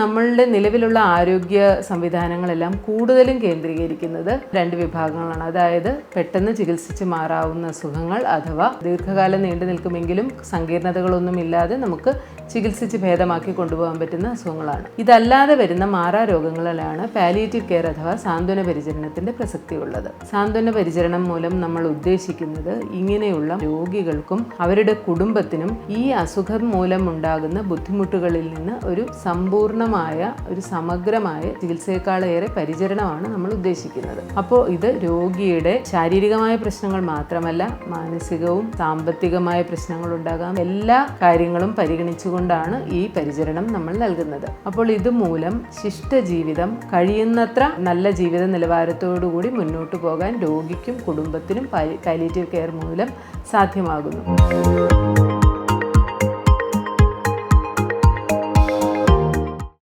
നമ്മളുടെ നിലവിലുള്ള ആരോഗ്യ സംവിധാനങ്ങളെല്ലാം കൂടുതലും കേന്ദ്രീകരിക്കുന്നത് രണ്ട് വിഭാഗങ്ങളാണ്. അതായത് പെട്ടെന്ന് ചികിത്സിച്ച് മാറാവുന്ന അസുഖങ്ങൾ അഥവാ ദീർഘകാലം നീണ്ടു നിൽക്കുമെങ്കിലും സങ്കീർണതകളൊന്നും ഇല്ലാതെ നമുക്ക് ചികിത്സിച്ച് ഭേദമാക്കി കൊണ്ടുപോകാൻ പറ്റുന്ന അസുഖങ്ങളാണ്. ഇതല്ലാതെ വരുന്ന മാറാ രോഗങ്ങളിലാണ് പാലിയേറ്റീവ് കെയർ അഥവാ സാന്ത്വന പരിചരണത്തിന്റെ പ്രസക്തിയുള്ളത്. സാന്ത്വന പരിചരണം മൂലം നമ്മൾ ഉദ്ദേശിക്കുന്നത് ഇങ്ങനെയുള്ള രോഗികൾക്കും അവരുടെ കുടുംബത്തിനും ഈ അസുഖം മൂലം ഉണ്ടാകുന്ന ബുദ്ധിമുട്ടുകളിൽ നിന്ന് ഒരു സമ്പൂർണമായ ഒരു സമഗ്രമായ ചികിത്സയെക്കാളേറെ പരിചരണമാണ് നമ്മൾ ഉദ്ദേശിക്കുന്നത്. അപ്പോൾ ഇത് രോഗിയുടെ ശാരീരികമായ പ്രശ്നങ്ങൾ മാത്രമല്ല മാനസികവും സാമ്പത്തികമായ പ്രശ്നങ്ങൾ ഉണ്ടാകാം. എല്ലാ കാര്യങ്ങളും പരിഗണിച്ചുകൊണ്ടാണ് ഈ പരിചരണം നമ്മൾ നൽകുന്നത്. അപ്പോൾ ഇതുമൂലം ശിഷ്ട ജീവിതം കഴിയുന്നത്ര നല്ല ജീവിത നിലവാരത്തോടുകൂടി മുന്നോട്ട് പോകാൻ രോഗിക്കും കുടുംബത്തിനും പാലിയേറ്റീവ് കെയർ മൂലം സാധ്യമാകുന്നു.